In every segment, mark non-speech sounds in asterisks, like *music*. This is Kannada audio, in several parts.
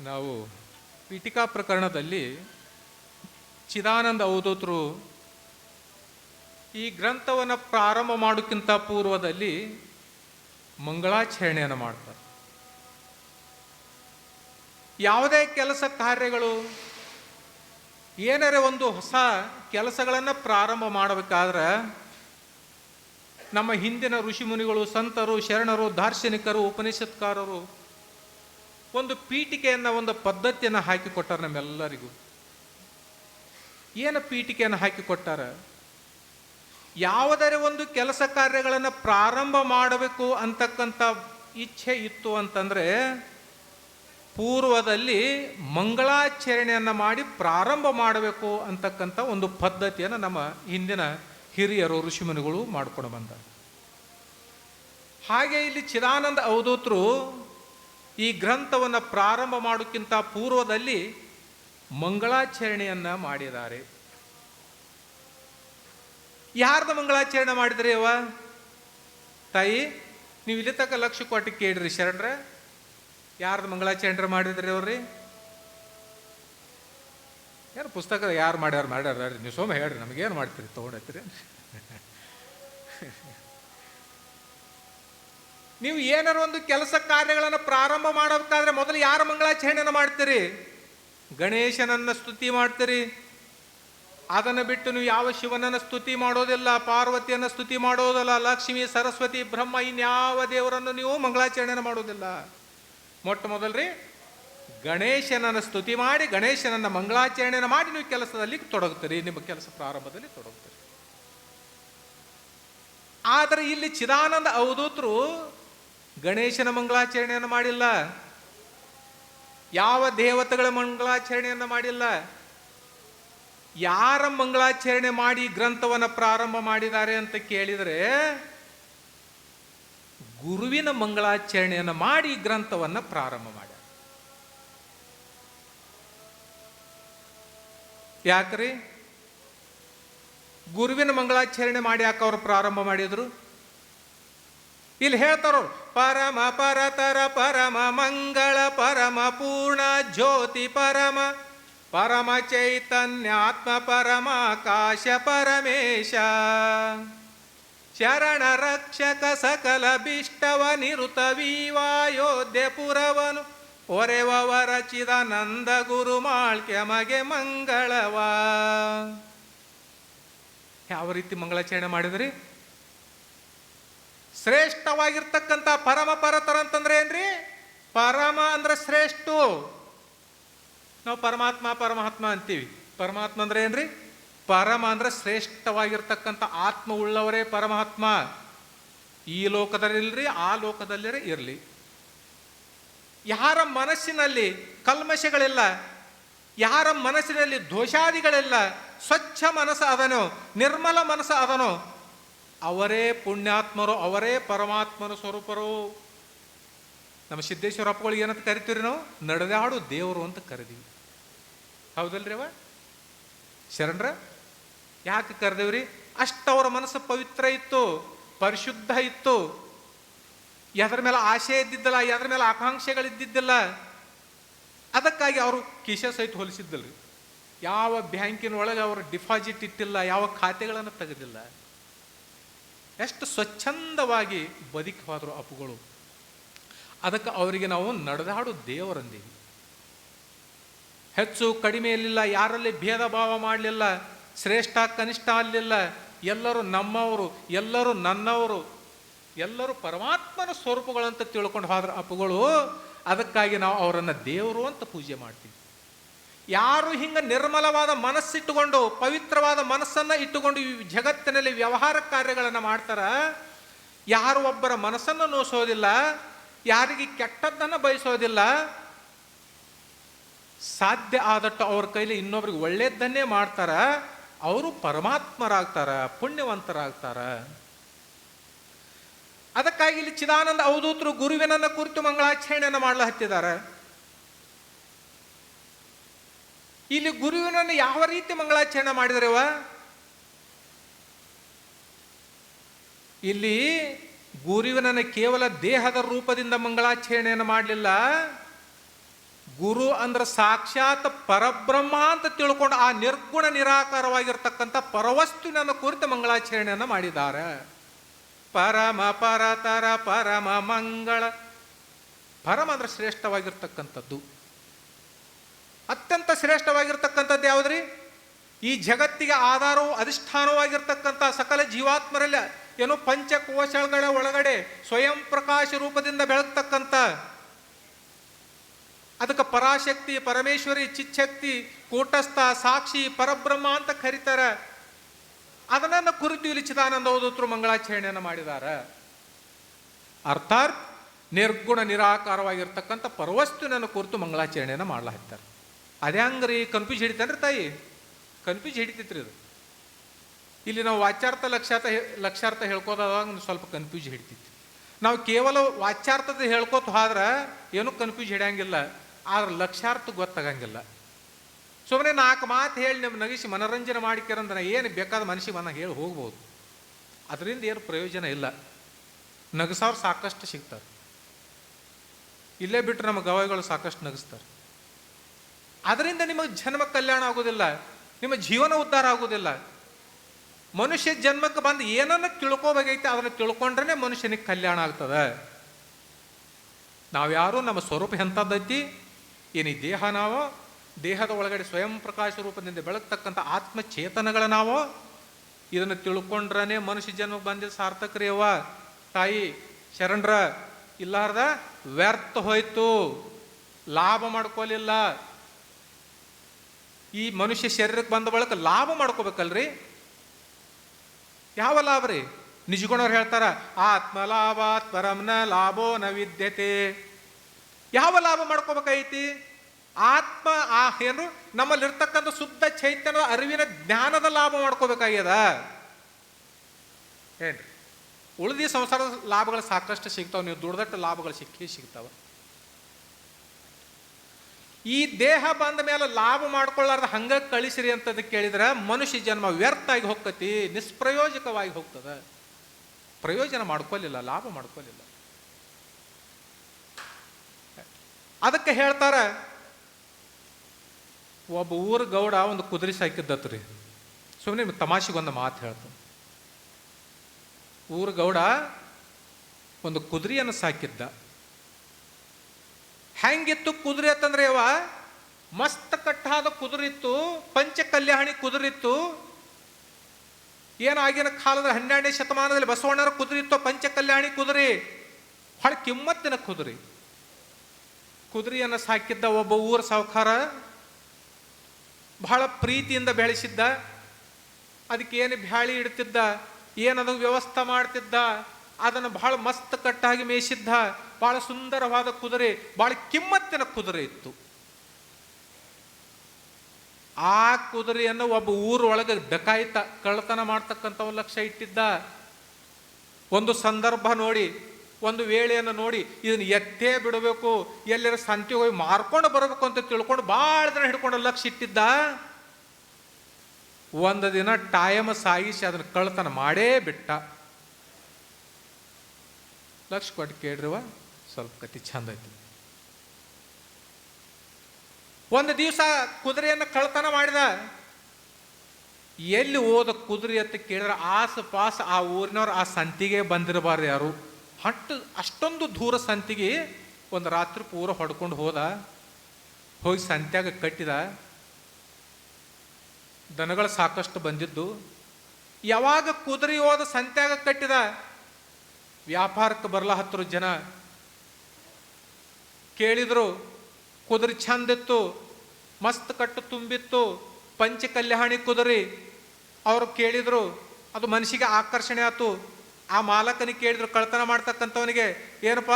ನಾವು ಪೀಠಿಕಾ ಪ್ರಕರಣದಲ್ಲಿ ಚಿದಾನಂದ ಅವಧೂತರು ಈ ಗ್ರಂಥವನ್ನು ಪ್ರಾರಂಭ ಮಾಡೋಕ್ಕಿಂತ ಪೂರ್ವದಲ್ಲಿ ಮಂಗಳಾಚರಣೆಯನ್ನು ಮಾಡ್ತಾರೆ. ಯಾವುದೇ ಕೆಲಸ ಕಾರ್ಯಗಳು ಏನರೆ ಒಂದು ಹೊಸ ಕೆಲಸಗಳನ್ನು ಪ್ರಾರಂಭ ಮಾಡಬೇಕಾದ್ರೆ ನಮ್ಮ ಹಿಂದಿನ ಋಷಿಮುನಿಗಳು ಸಂತರು, ಶರಣರು, ದಾರ್ಶನಿಕರು, ಉಪನಿಷತ್ಕಾರರು ಒಂದು ಪೀಠಿಕೆಯನ್ನು ಒಂದು ಪದ್ಧತಿಯನ್ನು ಹಾಕಿಕೊಟ್ಟಾರ ನಮ್ಮೆಲ್ಲರಿಗೂ. ಏನು ಪೀಠಿಕೆಯನ್ನು ಹಾಕಿಕೊಟ್ಟಾರ ಯಾವುದರ ಒಂದು ಕೆಲಸ ಕಾರ್ಯಗಳನ್ನು ಪ್ರಾರಂಭ ಮಾಡಬೇಕು ಅಂತಕ್ಕಂಥ ಇಚ್ಛೆ ಇತ್ತು ಅಂತಂದರೆ, ಪೂರ್ವದಲ್ಲಿ ಮಂಗಳಾಚರಣೆಯನ್ನು ಮಾಡಿ ಪ್ರಾರಂಭ ಮಾಡಬೇಕು ಅಂತಕ್ಕಂಥ ಒಂದು ಪದ್ಧತಿಯನ್ನು ನಮ್ಮ ಹಿಂದಿನ ಹಿರಿಯರು, ಋಷಿಮುನಿಗಳು ಮಾಡಿಕೊಂಡು ಬಂದ ಹಾಗೆ ಇಲ್ಲಿ ಚಿದಾನಂದ ಅವಧೂತರು ಈ ಗ್ರಂಥವನ್ನು ಪ್ರಾರಂಭ ಮಾಡೋಕ್ಕಿಂತ ಪೂರ್ವದಲ್ಲಿ ಮಂಗಳಾಚರಣೆಯನ್ನು ಮಾಡಿದ್ದಾರೆ. ಯಾರ್ದ ಮಂಗಳಾಚರಣೆ ಮಾಡಿದ್ರಿ ಅವ ತಾಯಿ, ನೀವು ಇಲ್ಲಿ ತಕ್ಕ ಲಕ್ಷ ಕೊಟ್ಟು ಕೇಳ್ರಿ ಶರಣರ. ಯಾರ್ದು ಮಂಗಳಾಚರಣೆ ಮಾಡಿದ್ರಿ ಅವ್ರಿ? ಏನು ಪುಸ್ತಕ ಯಾರು ಮಾಡ್ಯಾರ? ಮಾಡ್ಯಾರ ನೀವು ಸೋಮ ಹೇಳ್ರಿ, ನಮಗೇನು ಮಾಡ್ತೀರಿ? ತೊಗೊಂಡೈತ್ರಿ ನೀವು ಏನಾರು ಒಂದು ಕೆಲಸ ಕಾರ್ಯಗಳನ್ನು ಪ್ರಾರಂಭ ಮಾಡಬೇಕಾದ್ರೆ ಮೊದಲು ಯಾರ ಮಂಗಳಾಚರಣೆಯನ್ನು ಮಾಡ್ತೀರಿ? ಗಣೇಶನನ್ನ ಸ್ತುತಿ ಮಾಡ್ತೀರಿ. ಅದನ್ನು ಬಿಟ್ಟು ನೀವು ಯಾವ ಶಿವನನ್ನ ಸ್ತುತಿ ಮಾಡೋದಿಲ್ಲ, ಪಾರ್ವತಿಯನ್ನ ಸ್ತುತಿ ಮಾಡೋದಿಲ್ಲ, ಲಕ್ಷ್ಮಿ, ಸರಸ್ವತಿ, ಬ್ರಹ್ಮ, ಇನ್ಯಾವ ದೇವರನ್ನು ನೀವು ಮಂಗಳಾಚರಣೆಯನ್ನು ಮಾಡೋದಿಲ್ಲ. ಮೊಟ್ಟ ಮೊದಲ್ರಿ, ಗಣೇಶನನ್ನು ಸ್ತುತಿ ಮಾಡಿ, ಗಣೇಶನನ್ನ ಮಂಗಳಾಚರಣೆಯನ್ನು ಮಾಡಿ ನೀವು ಕೆಲಸದಲ್ಲಿ ತೊಡಗುತ್ತೀರಿ ನಿಮ್ಮ ಕೆಲಸ ಪ್ರಾರಂಭದಲ್ಲಿ ತೊಡಗುತ್ತೀರಿ ಆದರೆ ಇಲ್ಲಿ ಚಿದಾನಂದ ಅವಧೂತರು ಗಣೇಶನ ಮಂಗಳಾಚರಣೆಯನ್ನು ಮಾಡಿಲ್ಲ. ಯಾವ ದೇವತೆಗಳ ಮಂಗಳಾಚರಣೆಯನ್ನು ಮಾಡಿಲ್ಲ. ಯಾರ ಮಂಗಳಾಚರಣೆ ಮಾಡಿ ಗ್ರಂಥವನ್ನು ಪ್ರಾರಂಭ ಮಾಡಿದ್ದಾರೆ ಅಂತ ಕೇಳಿದರೆ, ಗುರುವಿನ ಮಂಗಳಾಚರಣೆಯನ್ನು ಮಾಡಿ ಗ್ರಂಥವನ್ನು ಪ್ರಾರಂಭ ಮಾಡ್ಯಾರ. ಯಾಕ್ರಿ? ಗುರುವಿನ ಮಂಗಳಾಚರಣೆ ಮಾಡಿ ಯಾಕೆ ಅವರು ಪ್ರಾರಂಭ ಮಾಡಿದ್ರು? ಇಲ್ಲಿ ಹೇಳ್ತಾರ ಪರಮ ಪರತರ ಪರಮ ಮಂಗಳ ಪರಮ ಪೂರ್ಣ ಜ್ಯೋತಿ ಪರಮ ಪರಮ ಚೈತನ್ಯಾತ್ಮ ಪರಮಾಕಾಶ ಪರಮೇಶ. ಶರಣ ರಕ್ಷಕ ಸಕಲ ಬಿಷ್ಟವ ನಿರುತ ವೀವಾಯೋಧ್ಯ ಪುರವನು ಒರೆವರಚಿದ ನಂದ ಗುರು ಮಾಳ್ಕೆ ಮಗೆ ಮಂಗಳವಾ. ಯಾವ ರೀತಿ ಮಂಗಳಾಚರಣೆ ಮಾಡಿದ್ರಿ? ಶ್ರೇಷ್ಠವಾಗಿರ್ತಕ್ಕಂಥ ಪರಮ ಪರತರ ಅಂತಂದ್ರೆ ಏನ್ರಿ? ಪರಮ ಅಂದ್ರೆ ಶ್ರೇಷ್ಠ. ನಾವು ಪರಮಾತ್ಮ ಪರಮಾತ್ಮ ಅಂತೀವಿ. ಪರಮಾತ್ಮ ಅಂದ್ರೆ ಏನ್ರಿ? ಪರಮ ಅಂದ್ರೆ ಶ್ರೇಷ್ಠವಾಗಿರ್ತಕ್ಕಂಥ ಆತ್ಮ ಉಳ್ಳವರೇ ಪರಮಾತ್ಮ. ಈ ಲೋಕದಲ್ಲಿಲ್ರಿ, ಆ ಲೋಕದಲ್ಲಿರೇ ಇರಲಿ. ಯಾರ ಮನಸ್ಸಿನಲ್ಲಿ ಕಲ್ಮಶಗಳಿಲ್ಲ, ಯಾರ ಮನಸ್ಸಿನಲ್ಲಿ ದೋಷಾದಿಗಳಿಲ್ಲ, ಸ್ವಚ್ಛ ಮನಸ್ಸು ಅದನೋ, ನಿರ್ಮಲ ಮನಸ್ಸು ಅದನೋ ಅವರೇ ಪುಣ್ಯಾತ್ಮರು, ಅವರೇ ಪರಮಾತ್ಮನ ಸ್ವರೂಪರು. ನಮ್ಮ ಸಿದ್ದೇಶ್ವರ ಏನಂತ ಕರಿತೀರಿ ನಾವು? ನಡೆದಾಡು ದೇವರು ಅಂತ ಕರೆದೀವಿ. ಹೌದಲ್ರಿ ಅವ ಶರಣರ, ಯಾಕೆ ಕರೆದೇವ್ರಿ? ಅಷ್ಟು ಅವರ ಮನಸ್ಸು ಪವಿತ್ರ ಇತ್ತು, ಪರಿಶುದ್ಧ ಇತ್ತು. ಎದ್ರ ಮೇಲೆ ಆಶೆ ಇದ್ದಿದ್ದಲ್ಲ, ಎದ್ರ ಮೇಲೆ ಆಕಾಂಕ್ಷೆಗಳಿದ್ದಿದ್ದಿಲ್ಲ. ಅದಕ್ಕಾಗಿ ಅವರು ಕಿಶ ಸಹಿತ ಹೋಲಿಸಿದ್ದಲ್ರಿ. ಯಾವ ಬ್ಯಾಂಕಿನ ಒಳಗೆ ಅವರು ಡಿಪಾಸಿಟ್ ಇಟ್ಟಿಲ್ಲ, ಯಾವ ಖಾತೆಗಳನ್ನು ತೆಗೆದಿಲ್ಲ. ಎಷ್ಟು ಸ್ವಚ್ಛಂದವಾಗಿ ಬದುಕವಾದರು ಅಪ್ಪುಗಳು. ಅದಕ್ಕೆ ಅವರಿಗೆ ನಾವು ನಡೆದಾಡು ದೇವರಂದೀವಿ ಹೆಚ್ಚು ಕಡಿಮೆ ಇರಲಿಲ್ಲ, ಯಾರಲ್ಲಿ ಭೇದ ಭಾವ ಮಾಡಲಿಲ್ಲ, ಶ್ರೇಷ್ಠ, ಕನಿಷ್ಠ ಅಲ್ಲಿಲ್ಲ ಎಲ್ಲರೂ ನಮ್ಮವರು, ಎಲ್ಲರೂ ನನ್ನವರು, ಎಲ್ಲರೂ ಪರಮಾತ್ಮನ ಸ್ವರೂಪಗಳಂತ ತಿಳ್ಕೊಂಡು ಹೋದ್ರ ಅಪ್ಪುಗಳು, ಅದಕ್ಕಾಗಿ ನಾವು ಅವರನ್ನು ದೇವರು ಅಂತ ಪೂಜೆ ಮಾಡ್ತೀವಿ. ಯಾರು ಹಿಂಗೆ ನಿರ್ಮಲವಾದ ಮನಸ್ಸಿಟ್ಟುಕೊಂಡು, ಪವಿತ್ರವಾದ ಮನಸ್ಸನ್ನು ಇಟ್ಟುಕೊಂಡು ಈ ಜಗತ್ತಿನಲ್ಲಿ ವ್ಯವಹಾರ ಕಾರ್ಯಗಳನ್ನು ಮಾಡ್ತಾರ, ಯಾರು ಒಬ್ಬರ ಮನಸ್ಸನ್ನು ನೋಸೋದಿಲ್ಲ, ಯಾರಿಗೆ ಕೆಟ್ಟದ್ದನ್ನು ಬಯಸೋದಿಲ್ಲ, ಸಾಧ್ಯ ಆದಟ್ಟು ಅವ್ರ ಕೈಲಿ ಇನ್ನೊಬ್ರಿಗೆ ಒಳ್ಳೆಯದನ್ನೇ ಮಾಡ್ತಾರ, ಅವರು ಪರಮಾತ್ಮರಾಗ್ತಾರ, ಪುಣ್ಯವಂತರಾಗ್ತಾರ. ಅದಕ್ಕಾಗಿ ಇಲ್ಲಿ ಚಿದಾನಂದ ಅವಧೂತರು ಗುರುವಿನನ್ನು ಕುರಿತು ಮಂಗಳಾಚರಣೆಯನ್ನು ಮಾಡಲು ಹತ್ತಿದ್ದಾರೆ ಇಲ್ಲಿ ಗುರುವಿನನ್ನು ಯಾವ ರೀತಿ ಮಂಗಳಾಚರಣೆ ಮಾಡಿದ್ರವ ಇಲ್ಲಿ ಗುರುವಿನನ್ನು ಕೇವಲ ದೇಹದ ರೂಪದಿಂದ ಮಂಗಳಾಚರಣೆಯನ್ನು ಮಾಡಲಿಲ್ಲ. ಗುರು ಅಂದ್ರೆ ಸಾಕ್ಷಾತ್ ಪರಬ್ರಹ್ಮ ಅಂತ ತಿಳ್ಕೊಂಡು ಆ ನಿರ್ಗುಣ ನಿರಾಕಾರವಾಗಿರ್ತಕ್ಕಂಥ ಪರವಸ್ತುವಿನ ಕುರಿತು ಮಂಗಳಾಚರಣೆಯನ್ನು ಮಾಡಿದ್ದಾರೆ. ಪರಮ ಪರತರ ಪರಮ ಮಂಗಳ. ಪರಮ ಅಂದ್ರೆ ಶ್ರೇಷ್ಠವಾಗಿರ್ತಕ್ಕಂಥದ್ದು. ಅತ್ಯಂತ ಶ್ರೇಷ್ಠವಾಗಿರ್ತಕ್ಕಂಥದ್ದು ಯಾವುದ್ರಿ? ಈ ಜಗತ್ತಿಗೆ ಆಧಾರವು ಅಧಿಷ್ಠಾನವಾಗಿರ್ತಕ್ಕಂಥ ಸಕಲ ಜೀವಾತ್ಮರಲ್ಲಿ ಏನು ಪಂಚಕೋಶಗಳ ಒಳಗಡೆ ಸ್ವಯಂ ಪ್ರಕಾಶ ರೂಪದಿಂದ ಬೆಳಗ್ತಕ್ಕಂಥ ಅದಕ್ಕೆ ಪರಾಶಕ್ತಿ, ಪರಮೇಶ್ವರಿ ಚಿಚ್ಛಕ್ತಿ ಕೂಟಸ್ಥ, ಸಾಕ್ಷಿ, ಪರಬ್ರಹ್ಮ ಅಂತ ಕರೀತಾರ. ಅದನ್ನ ಕುರಿತು ಇಲ್ಲಿ ಚಿದಾನಂದ ಓದೋತ್ರು ಮಂಗಳಾಚರಣೆಯನ್ನು ಮಾಡಿದಾರ ಅರ್ಥಾತ್ ನಿರ್ಗುಣ ನಿರಾಕಾರವಾಗಿರ್ತಕ್ಕಂಥ ಪರವಸ್ತುವಿನ ಕುರಿತು ಮಂಗಳಾಚರಣೆಯನ್ನು ಮಾಡ್ಲಾಗ್ತಾರೆ ಅದೇ ಹಂಗ್ರಿ, ಕನ್ಫ್ಯೂಸ್ ಹಿಡಿತೇನ್ರಿ ತಾಯಿ? ಕನ್ಫ್ಯೂಸ್ ಹಿಡಿತೈತ್ರಿ ಅದು. ಇಲ್ಲಿ ನಾವು ವಾಚ್ಯಾರ್ಥ ಲಕ್ಷಾರ್ಥ ಲಕ್ಷಾರ್ಥ ಹೇಳ್ಕೋದಾಗ ಸ್ವಲ್ಪ ಕನ್ಫ್ಯೂಸ್ ಹಿಡಿತೈತಿ. ನಾವು ಕೇವಲ ವಾಚ್ಯಾರ್ಥದ ಹೇಳ್ಕೋತ ಹೋದ್ರೆ ಏನೂ ಕನ್ಫ್ಯೂಸ್ ಹಿಡಿಯಂಗಿಲ್ಲ, ಆದ್ರೆ ಲಕ್ಷಾರ್ಥ ಗೊತ್ತಾಗಂಗಿಲ್ಲ. ಸುಮ್ಮನೆ ನಾಲ್ಕು ಮಾತು ಹೇಳಿ ನಿಮ್ಮ ನಗಿಸಿ ಮನೋರಂಜನೆ ಮಾಡಿಕೆರಂದ್ರೆ ಏನು ಬೇಕಾದ ಮನಸ್ಸಿಗೆ ಮನ ಹೇಳಿ ಹೋಗ್ಬೋದು. ಅದರಿಂದ ಏನು ಪ್ರಯೋಜನ ಇಲ್ಲ. ನಗಸವ್ರು ಸಾಕಷ್ಟು ಸಿಗ್ತಾರೆ. ಇಲ್ಲೇ ಬಿಟ್ಟರೆ ನಮ್ಮ ಗವಾಯಿಗಳು ಸಾಕಷ್ಟು ನಗಿಸ್ತಾರೆ. ಅದರಿಂದ ನಿಮಗೆ ಜನ್ಮ ಕಲ್ಯಾಣ ಆಗೋದಿಲ್ಲ ನಿಮ್ಮ ಜೀವನ ಉದ್ಧಾರ ಆಗೋದಿಲ್ಲ ಮನುಷ್ಯ ಜನ್ಮಕ್ಕೆ ಬಂದು ಏನನ್ನ ತಿಳ್ಕೋಬೇಕೈತೆ ಅದನ್ನು ತಿಳ್ಕೊಂಡ್ರೆ ಮನುಷ್ಯನಿಗೆ ಕಲ್ಯಾಣ ಆಗ್ತದೆ. ನಾವ್ಯಾರು ನಮ್ಮ ಸ್ವರೂಪ ಎಂಥದ್ದೈತಿ? ಏನು ಈ ದೇಹ ನಾವು? ದೇಹದ ಒಳಗಡೆ ಸ್ವಯಂ ಪ್ರಕಾಶ ರೂಪದಿಂದ ಬೆಳಗ್ತಕ್ಕಂಥ ಆತ್ಮ ಚೇತನಗಳ ನಾವು? ಇದನ್ನು ತಿಳ್ಕೊಂಡ್ರನೇ ಮನುಷ್ಯ ಜನ್ಮಕ್ಕೆ ಬಂದಿದ್ದು ಸಾರ್ಥಕ್ರಿ ಅವ ತಾಯಿ, ಶರಣರ, ಇಲ್ಲಾರ್ದ ವ್ಯರ್ಥ ಹೋಯ್ತು. ಲಾಭ ಮಾಡ್ಕೊಲಿಲ್ಲ. ಈ ಮನುಷ್ಯ ಶರೀರಕ್ಕೆ ಬಂದ ಬಳಕ ಲಾಭ ಮಾಡ್ಕೋಬೇಕಲ್ರಿ? ಯಾವ ಲಾಭ ರೀ? ನಿಜಗುಣವ್ರು ಹೇಳ್ತಾರ ಆತ್ಮ ಲಾಭಾತ್ ಪರಮ್ನ ಲಾಭೋ ನ ವಿದ್ಯತೆ. ಯಾವ ಲಾಭ ಮಾಡ್ಕೋಬೇಕೈತಿ ಆತ್ಮ, ಆ ಏನು? ನಮ್ಮಲ್ಲಿರ್ತಕ್ಕಂಥ ಶುದ್ಧ ಚೈತನ್ಯದ ಅರಿವಿನ ಜ್ಞಾನದ ಲಾಭ ಮಾಡ್ಕೋಬೇಕಾಗ್ಯದ. ಏನ್ರಿ? ಉಳಿದಿ ಸಂಸಾರದ ಲಾಭಗಳು ಸಾಕಷ್ಟು ಸಿಗ್ತಾವ, ನೀವು ದುಡ್ದಟ್ಟು ಲಾಭಗಳು ಸಿಕ್ಕಿ ಸಿಗ್ತಾವ. ಈ ದೇಹ ಬಂದ ಮೇಲೆ ಲಾಭ ಮಾಡ್ಕೊಳ್ಳಾರ್ದ ಹಂಗೆ ಕಳಿಸಿರಿ ಅಂತದ ಕೇಳಿದ್ರೆ ಮನುಷ್ಯ ಜನ್ಮ ವ್ಯರ್ಥ ಆಗಿ ಹೋಗ್ತತಿ, ನಿಷ್ಪ್ರಯೋಜಕವಾಗಿ ಹೋಗ್ತದ. ಪ್ರಯೋಜನ ಮಾಡ್ಕೊಲಿಲ್ಲ, ಲಾಭ ಮಾಡ್ಕೊಲಿಲ್ಲ. ಅದಕ್ಕೆ ಹೇಳ್ತಾರ, ಒಬ್ಬ ಊರ ಗೌಡ ಒಂದು ಕುದುರೆ ಸಾಕಿದ್ದತ್ರಿ. ಸುಮ್ಮನೆ ನಿಮ್ಗೆ ತಮಾಷೆಗೆ ಒಂದು ಮಾತು ಹೇಳ್ತಾನೆ. ಊರ ಗೌಡ ಒಂದು ಕುದುರೆಯನ್ನು ಸಾಕಿದ್ದ. ಹೆಂಗಿತ್ತು ಕುದುರೆ ಅಂತಂದ್ರೆ ಯವ ಮಸ್ತ್ ಕಟ್ಟಾದ ಕುದುರಿತ್ತು ಪಂಚ ಕಲ್ಯಾಣಿ ಕುದುರಿತ್ತು ಆಗಿನ ಕಾಲದ ಹನ್ನೆರಡನೇ ಶತಮಾನದಲ್ಲಿ ಬಸವಣ್ಣರ ಕುದುರೆ ಇತ್ತು ಪಂಚ ಕಲ್ಯಾಣಿ ಕುದುರೆ? ಬಹಳ ಕಿಮ್ಮತ್ತಿನ ಕುದುರೆ. ಕುದುರೆಯನ್ನು ಸಾಕಿದ್ದ ಒಬ್ಬ ಊರ ಸಾವುಕಾರ, ಬಹಳ ಪ್ರೀತಿಯಿಂದ ಬೆಳೆಸಿದ್ದ ಅದಕ್ಕೆ ಏನು ಬ್ಯಾಳಿ ಇಡ್ತಿದ್ದ, ಏನದ ವ್ಯವಸ್ಥೆ ಮಾಡ್ತಿದ್ದ, ಅದನ್ನು ಬಹಳ ಮಸ್ತ್ ಕಟ್ಟಾಗಿ ಮೇಯಿಸಿದ್ದ ಬಹಳ ಸುಂದರವಾದ ಕುದುರೆ, ಬಹಳ ಕಿಮ್ಮತ್ತಿನ ಕುದುರೆ ಇತ್ತು. ಆ ಕುದುರೆಯನ್ನು ಒಬ್ಬ ಊರೊಳಗೆ ಬೆಕಾಯಿತ, ಕಳ್ಳತನ ಮಾಡ್ತಕ್ಕಂಥವ್ ಲಕ್ಷ ಇಟ್ಟಿದ್ದ. ಒಂದು ಸಂದರ್ಭ ನೋಡಿ, ಒಂದು ವೇಳೆಯನ್ನು ನೋಡಿ, ಇದನ್ನ ಎತ್ತೇ ಬಿಡಬೇಕು ಎಲ್ಲರ ಸಂತೆ ಹೋಗಿ ಮಾರ್ಕೊಂಡು ಬರಬೇಕು ಅಂತ ತಿಳ್ಕೊಂಡು ಭಾಳ ದಿನ ಹಿಡ್ಕೊಂಡು ಲಕ್ಷ ಇಟ್ಟಿದ್ದ. ಒಂದು ದಿನ ಟೈಮ್ ಸಾಯಿಸಿ ಅದನ್ನ ಕಳ್ಳತನ ಮಾಡೇ ಬಿಟ್ಟ. ಲಕ್ಷ ಕೊಟ್ಟು ಕೇಳ್ರಿವ ಸ್ವಲ್ಪ ಕತೆ ಚಂದ ಐತಿ. ಒಂದು ದಿವಸ ಕುದುರೆಯನ್ನು ಕಳ್ತನ ಮಾಡಿದ. ಎಲ್ಲಿ ಹೋದ ಕುದುರೆ ಅಂತ ಕೇಳಿದ್ರೆ ಆಸ ಪಾಸ ಆ ಊರಿನವ್ರು ಆ ಸಂತಿಗೆ ಬಂದಿರಬಾರ್ದು ಯಾರು. ಹಟ್ಟು ಅಷ್ಟೊಂದು ದೂರ ಸಂತಿಗೆ ಒಂದು ರಾತ್ರಿ ಪೂರ ಹೊಡ್ಕೊಂಡು ಹೋದ. ಹೋಗಿ ಸಂತ್ಯಾಗ ಕಟ್ಟಿದ. ದನಗಳು ಸಾಕಷ್ಟು ಬಂದಿದ್ದು. ಯಾವಾಗ ಕುದುರೆ ಹೋದ ಸಂತ್ಯಾಗ ಕಟ್ಟಿದ. ವ್ಯಾಪಾರಕ್ಕೆ ಬರಲ ಹತ್ತಿರ ಜನ ಕೇಳಿದ್ರು, ಕುದುರೆ ಚಂದಿತ್ತು ಮಸ್ತ್ ಕಟ್ಟು ತುಂಬಿತ್ತು, ಪಂಚ ಕಲ್ಯಾಣಿ ಕುದುರೆ. ಅವರು ಕೇಳಿದರು, ಅದು ಮನುಷ್ಯಗೆ ಆಕರ್ಷಣೆ ಆಯ್ತು ಆ ಮಾಲಕನಿಗೆ ಕೇಳಿದ್ರು ಕಳ್ತನ ಮಾಡ್ತಕ್ಕಂಥವನಿಗೆ, ಏನಪ್ಪ?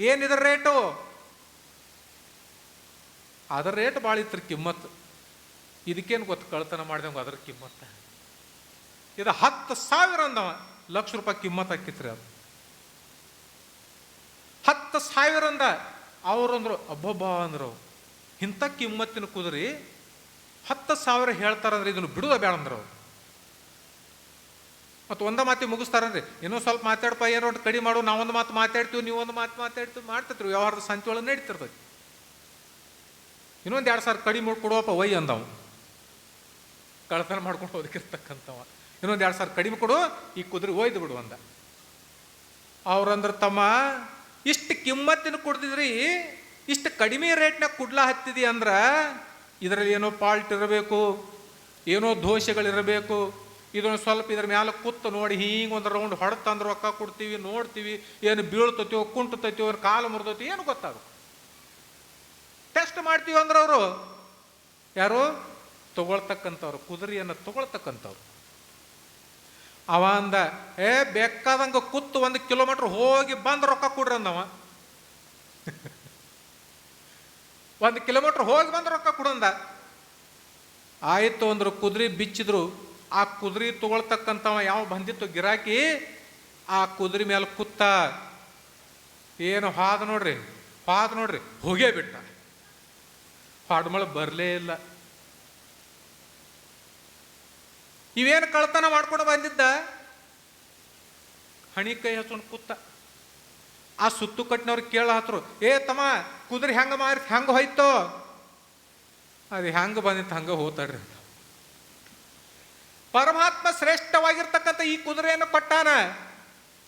ಏನಿದ್ರ ರೇಟು? ಅದರ ರೇಟ್ ಭಾಳ ಇತ್ತು ಕಿಮ್ಮತ್ತು ಇದಕ್ಕೇನು ಗೊತ್ತು ಕಳ್ತನ ಮಾಡಿದಂಗೆ ಅದರ ಕಿಮ್ಮತ್ತ? ಇದು ಹತ್ತು ಸಾವಿರ ಅಂದವ, ಲಕ್ಷ ರೂಪಾಯಿ ಕಿಮ್ಮತ್ ಹಾಕಿತ್ರಿ ಅದು. ಹತ್ತು ಸಾವಿರ ಅಂದ ಅವ್ರಂದ್ರು ಅಬ್ಬಬ್ಬ ಅಂದ್ರು. ಇಂಥ ಕಿಮ್ಮತ್ತಿನ ಕುದುರೆ ಹತ್ತು ಸಾವಿರ ಹೇಳ್ತಾರಂದ್ರೆ ಇದನ್ನು ಬಿಡುವ ಬೇಡ ಅಂದ್ರು ಮತ್ತು ಒಂದ ಮಾತಿ ಮುಗಿಸ್ತಾರನ್ರಿ ಇನ್ನೂ ಸ್ವಲ್ಪ ಮಾತಾಡಪ್ಪ ಏನೋ ಒಂದು ಕಡಿಮೆ ಮಾಡು, ನಾವೊಂದು ಮಾತು ಮಾತಾಡ್ತೀವಿ ನೀವು ಒಂದು ಮಾತು ಮಾತಾಡ್ತೀವಿ ಮಾಡ್ತಿರ್ತೀವಿ ವ್ಯವಹಾರದ ಸಂಚೋಳ ಒಳಗೆ ಇನ್ನೊಂದು ಎರಡು ಸಾವಿರ ಕಡಿಮೆ ಕೊಡುವಪ್ಪ ಒಯ್ ಅಂದವು. ಕಳತನ ಮಾಡ್ಕೊಂಡು ಹೋದಕ್ಕಿರ್ತಕ್ಕಂಥವ ಇನ್ನೊಂದು ಎರಡು ಸಾವಿರ ಕಡಿಮೆ ಕೊಡು, ಈ ಕುದುರೆ ಒಯ್ದು ಬಿಡು ಅಂದ. ಅವ್ರಂದ್ರೆ, ತಮ್ಮ ಇಷ್ಟು ಕಿಮ್ಮತ್ತಿನ ಕೊಡ್ತಿದ್ರಿ ಇಷ್ಟು ಕಡಿಮೆ ರೇಟ್ನಾಗ ಕುಡ್ಲ ಹತ್ತಿದಿ ಅಂದ್ರ ಇದರಲ್ಲಿ ಏನೋ ಪಾಲ್ಟ್ ಇರಬೇಕು, ಏನೋ ದೋಷಗಳಿರಬೇಕು ಇದನ್ನು ಸ್ವಲ್ಪ ಇದ್ರ ಮ್ಯಾಲ ಕೂತು ನೋಡಿ ಹಿಂಗೆ ಒಂದು ರೌಂಡ್ ಹೊಡೆತಂದ್ರೆ ರೊಕ್ಕ ಕೊಡ್ತೀವಿ, ನೋಡ್ತೀವಿ, ಏನು ಬೀಳ್ತೈತೋ, ಕುಂಟತೈತೋ, ಏನು ಕಾಲು ಮುರಿದೈತಿ, ಏನು ಗೊತ್ತಾಗ ಟೆಸ್ಟ್ ಮಾಡ್ತೀವಿ ಅಂದ್ರೆ ಅವರು. ಯಾರು? ತಗೊಳ್ತಕ್ಕಂಥವ್ರು, ಕುದುರೆಯನ್ನು ತಗೊಳ್ತಕ್ಕಂಥವ್ರು. ಅವ ಅಂದ, ಏ, ಬೇಕಾದಂಗ ಕುತ್ತು ಒಂದು ಕಿಲೋಮೀಟರ್ ಹೋಗಿ ಬಂದು ರೊಕ್ಕ ಕೊಡ್ರಿ ಅಂದವ. *laughs* ಒಂದು ಕಿಲೋಮೀಟರ್ ಹೋಗಿ ಬಂದು ರೊಕ್ಕ ಕೊಡಂದ. ಆಯಿತು ಅಂದ್ರೆ, ಕುದುರೆ ಬಿಚ್ಚಿದ್ರು. ಆ ಕುದುರೆ ತಗೊಳ್ತಕ್ಕಂಥವ ಯಾವ ಬಂದಿತ್ತು ಗಿರಾಕಿ? ಆ ಕುದುರೆ ಮೇಲೆ ಕುತ್ತ, ಏನು ಹಾದ ನೋಡ್ರಿ ಹಾದ ನೋಡ್ರಿ, ಹೋಗೇ ಬಿಟ್ಟ. ಹಾಡ್ಮಳ ಬರಲೇ ಇಲ್ಲ. ಇವೇನು ಕಳ್ತನ ಮಾಡ್ಕೊಂಡು ಬಂದಿದ್ದ? ಹಣಿ ಕೈ ಹಚ್ಕೊಂಡು ಕೂತ. ಆ ಸುತ್ತು ಕಟ್ಟಿನವ್ರು ಕೇಳ ಹತ್ರು, ಏ ತಮ್ಮ, ಕುದುರೆ ಹೆಂಗ ಮಾರಿ, ಹೆಂಗ ಹೋಯ್ತೋ? ಅದು ಹೆಂಗ ಬಂದಿತ್ತು ಹಂಗ ಹೋತಾಡ್ರಿ. ಪರಮಾತ್ಮ ಶ್ರೇಷ್ಠವಾಗಿರ್ತಕ್ಕಂಥ ಈ ಕುದುರೆಯನ್ನು ಕೊಟ್ಟಾನ.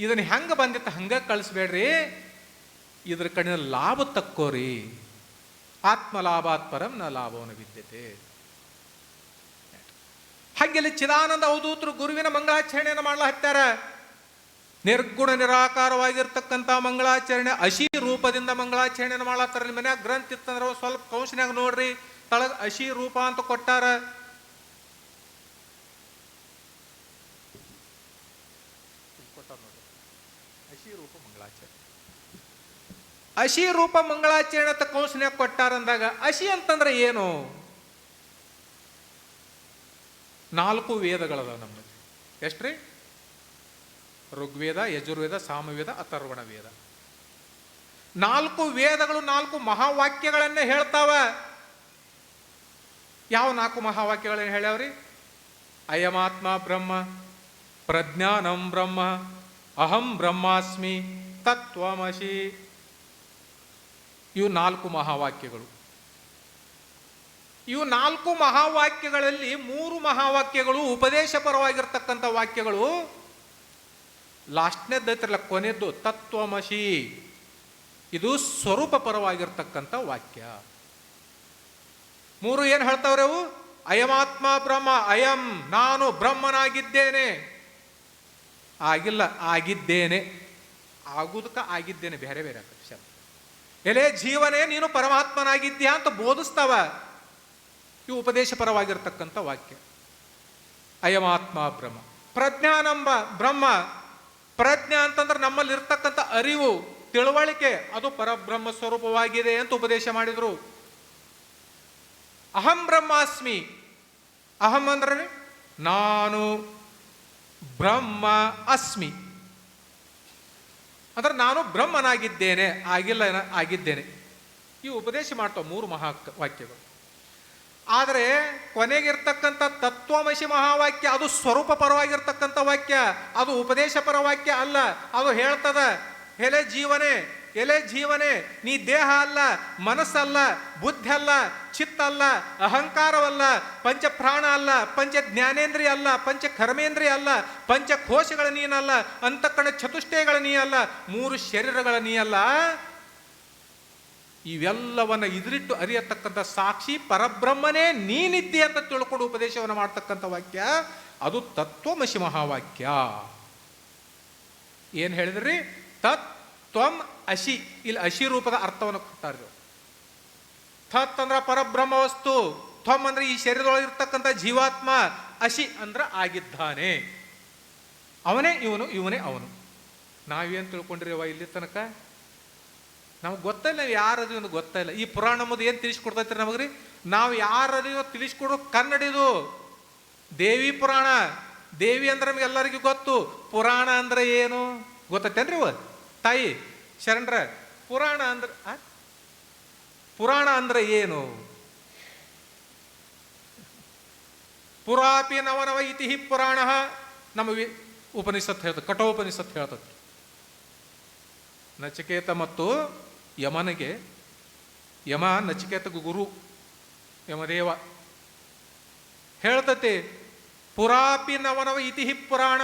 ಇದನ್ನ ಹೆಂಗ ಬಂದಿತ್ತು ಹಂಗ ಕಳಿಸ್ಬೇಡ್ರಿ. ಇದ್ರ ಕಣ್ಣಿನ ಲಾಭ ತಕ್ಕೋರಿ. ಆತ್ಮ ಲಾಭಾತ್ ಪರಂ ನ ಲಾಭವನ್ನು ವಿದ್ಯತೆ ಹಾಗೆಲ್ಲಿ ಚಿದಾನಂದ ಅವಧೂತರು ಗುರುವಿನ ಮಂಗಳಾಚರಣೆಯನ್ನು ಮಾಡಲು ಹತ್ತಾರೆ ನಿರ್ಗುಣ ನಿರಾಕಾರವಾಗಿರ್ತಕ್ಕಂಥ ಮಂಗಳಾಚರಣೆ, ಅಶಿ ರೂಪದಿಂದ ಮಂಗಳಾಚರಣೆಯನ್ನು ಮಾಡ್ಲತ್ತಾರ. ನಿಮ್ಮ ಮನ್ಯಾಗ ಗ್ರಂಥ ಇತ್ತಂದ್ರೆ ಸ್ವಲ್ಪ ಕೌಶನ್ಯಾಗ ನೋಡ್ರಿ, ತಳಗ ಅಶಿ ರೂಪ ಅಂತ ಕೊಟ್ಟಾರ. ಅಶಿ ರೂಪ ಮಂಗಳಾಚರಣೆ ಅಶಿ ರೂಪ ಮಂಗಳಾಚರಣೆ ಅಂತ ಕೌಶನ್ಯಾಗ ಕೊಟ್ಟಾರ ಅಂದಾಗ ಅಶಿ ಅಂತಂದ್ರೆ ಏನು? ನಾಲ್ಕು ವೇದಗಳದ ನಮ್ಮಲ್ಲಿ ಎಷ್ಟ್ರಿ? ಋಗ್ವೇದ, ಯಜುರ್ವೇದ, ಸಾಮವೇದ ಅಥರ್ವಣ ವೇದ ನಾಲ್ಕು ವೇದಗಳು ನಾಲ್ಕು ಮಹಾವಾಕ್ಯಗಳನ್ನೇ ಹೇಳ್ತಾವ. ಯಾವ ನಾಲ್ಕು ಮಹಾವಾಕ್ಯಗಳನ್ನ ಹೇಳ್ಯಾವ್ರಿ? ಅಯಮಾತ್ಮ, ಬ್ರಹ್ಮ, ಪ್ರಜ್ಞಾನಂ ಬ್ರಹ್ಮ, ಅಹಂ ಬ್ರಹ್ಮಾಸ್ಮಿ ತತ್ವಮಶಿ ಇವು ನಾಲ್ಕು ಮಹಾವಾಕ್ಯಗಳು. ಇವು ನಾಲ್ಕು ಮಹಾವಾಕ್ಯಗಳಲ್ಲಿ ಮೂರು ಮಹಾವಾಕ್ಯಗಳು ಉಪದೇಶ ಪರವಾಗಿರ್ತಕ್ಕಂಥ ವಾಕ್ಯಗಳು. ಲಾಸ್ಟ್ನೇದ್ದೈತ್ರಲ್ಲ ಕೊನೆದ್ದು ತತ್ವಮಶಿ ಇದು ಸ್ವರೂಪ ಪರವಾಗಿರ್ತಕ್ಕಂಥ ವಾಕ್ಯ. ಮೂರು ಏನು ಹೇಳ್ತಾವ್ರೆ ಅವು? ಅಯಮಾತ್ಮ ಬ್ರಹ್ಮ, ಅಯಂ, ನಾನು ಬ್ರಹ್ಮನಾಗಿದ್ದೇನೆ. ಆಗಿಲ್ಲ, ಆಗಿದ್ದೇನೆ. ಆಗುದಕ್ಕ ಆಗಿದ್ದೇನೆ, ಬೇರೆ ಬೇರೆ ಶಬ್ದ. ಎಲೆ, ಜೀವನೇ, ನೀನು ಪರಮಾತ್ಮನಾಗಿದ್ಯಾ ಅಂತ ಬೋಧಿಸ್ತಾವ. ಇವು ಉಪದೇಶ ಪರವಾಗಿರ್ತಕ್ಕಂಥ ವಾಕ್ಯ. ಅಯಮಾತ್ಮ ಬ್ರಹ್ಮ. ಪ್ರಜ್ಞಾನಂಬ ಬ್ರಹ್ಮ. ಪ್ರಜ್ಞ ಅಂತಂದ್ರೆ ನಮ್ಮಲ್ಲಿ ಇರ್ತಕ್ಕಂಥ ಅರಿವು, ತಿಳುವಳಿಕೆ, ಅದು ಪರಬ್ರಹ್ಮ ಸ್ವರೂಪವಾಗಿದೆ ಅಂತ ಉಪದೇಶ ಮಾಡಿದರು. ಅಹಂ ಬ್ರಹ್ಮಾಸ್ಮಿ. ಅಹಂ ಅಂದ್ರೆ ನಾನು ಬ್ರಹ್ಮ ಅಸ್ಮಿ. ಅಂದ್ರೆ ನಾನು ಬ್ರಹ್ಮನಾಗಿದ್ದೇನೆ, ಆಗಿಲ್ಲ, ಆಗಿದ್ದೇನೆ. ಈ ಉಪದೇಶ ಮಾಡ್ತಾವ ಮೂರು ಮಹಾ ವಾಕ್ಯಗಳು. ಆದರೆ ಕೊನೆಗಿರ್ತಕ್ಕಂಥ ತತ್ವಮಶಿ ಮಹಾವಾಕ್ಯ ಅದು ಸ್ವರೂಪ ಪರವಾಗಿರ್ತಕ್ಕಂಥ ವಾಕ್ಯ, ಅದು ಉಪದೇಶ ಪರ ವಾಕ್ಯ ಅಲ್ಲ, ಅದು ಹೇಳ್ತದ, ಎಲೆ ಜೀವನೇ ಎಲೆ ಜೀವನೇ, ನೀ ದೇಹ ಅಲ್ಲ, ಮನಸ್ಸಲ್ಲ ಬುದ್ಧಿ ಅಲ್ಲ ಚಿತ್ತಲ್ಲ, ಅಹಂಕಾರವಲ್ಲ ಪಂಚ ಪ್ರಾಣ ಅಲ್ಲ ಪಂಚ ಜ್ಞಾನೇಂದ್ರಿಯ ಅಲ್ಲ ಪಂಚ ಕರ್ಮೇಂದ್ರಿಯ ಅಲ್ಲ ಪಂಚ ಕೋಶಗಳ ನೀನಲ್ಲ ಅಂತಕಣ ಚತುಷ್ಟಯಗಳ ನೀ ಅಲ್ಲ ಮೂರು ಶರೀರಗಳ ನೀ ಅಲ್ಲ ಇವೆಲ್ಲವನ್ನ ಇದ್ರಿಟ್ಟು ಅರಿಯತಕ್ಕಂಥ ಸಾಕ್ಷಿ ಪರಬ್ರಹ್ಮನೇ ನೀನಿದ್ದೆ ಅಂತ ತಿಳ್ಕೊಂಡು ಉಪದೇಶವನ್ನು ಮಾಡ್ತಕ್ಕಂಥ ವಾಕ್ಯ, ಅದು ತತ್ವಮಸಿ ಮಹಾವಾಕ್ಯ. ಏನು ಹೇಳಿದ್ರಿ? ತತ್ ತ್ವಂ ಅಶಿ ಇಲ್ಲಿ ಅಶಿ ರೂಪದ ಅರ್ಥವನ್ನು ಕೊಡ್ತಾರೆ. ತತ್ ಅಂದ್ರೆ ಪರಬ್ರಹ್ಮ ವಸ್ತು, ತ್ವಂ ಅಂದ್ರೆ ಈ ಶರೀರದೊಳಗೆ ಇರ್ತಕ್ಕಂಥ ಜೀವಾತ್ಮ ಅಶಿ ಅಂದ್ರ ಆಗಿದ್ದಾನೆ. ಅವನೇ ಇವನು, ಇವನೇ ಅವನು. ನಾವೇನು ತಿಳ್ಕೊಂಡಿರವ ಇಲ್ಲಿ ತನಕ? ನಮ್ಗೆ ಗೊತ್ತಿಲ್ಲ ನಾವು ಯಾರದು ಅಂತ ಗೊತ್ತಿಲ್ಲ ಈ ಪುರಾಣ ನಮ್ಮದು ಏನು ತಿಳಿಸ್ಕೊಡ್ತೈತ್ರಿ ರೀ ನಾವು ಯಾರದು ತಿಳಿಸ್ಕೊಡೋ ಕನ್ನಡಿದು. ದೇವಿ ಪುರಾಣ. ದೇವಿ ಅಂದ್ರೆ ನಮಗೆ ಎಲ್ಲರಿಗೂ ಗೊತ್ತು. ಪುರಾಣ ಅಂದ್ರೆ ಏನು? ಗೊತ್ತೈತೇನ್ರಿ ಅವ ತಾಯಿ, ಶರಣರ. ಪುರಾಣ ಅಂದ್ರೆ? ಪುರಾಣ ಅಂದ್ರೆ ಏನು? ಪುರಾಪಿ ನವನವ ಇತಿಹಿ ಪುರಾಣ. ನಮ್ಮ ಉಪನಿಷತ್ ಹೇಳ್ತದೆ, ಕಠೋಪನಿಷತ್ ಹೇಳ್ತದೆ. ನಚಿಕೇತ ಮತ್ತು ಯಮನಿಗೆ ಯಮ ನಚಿಕೇತ ಗುರು ಯಮದೇವ ಹೇಳ್ತತಿ, ಪುರಾಪಿ ನವನವ ಇತಿಹಿ ಪುರಾಣ,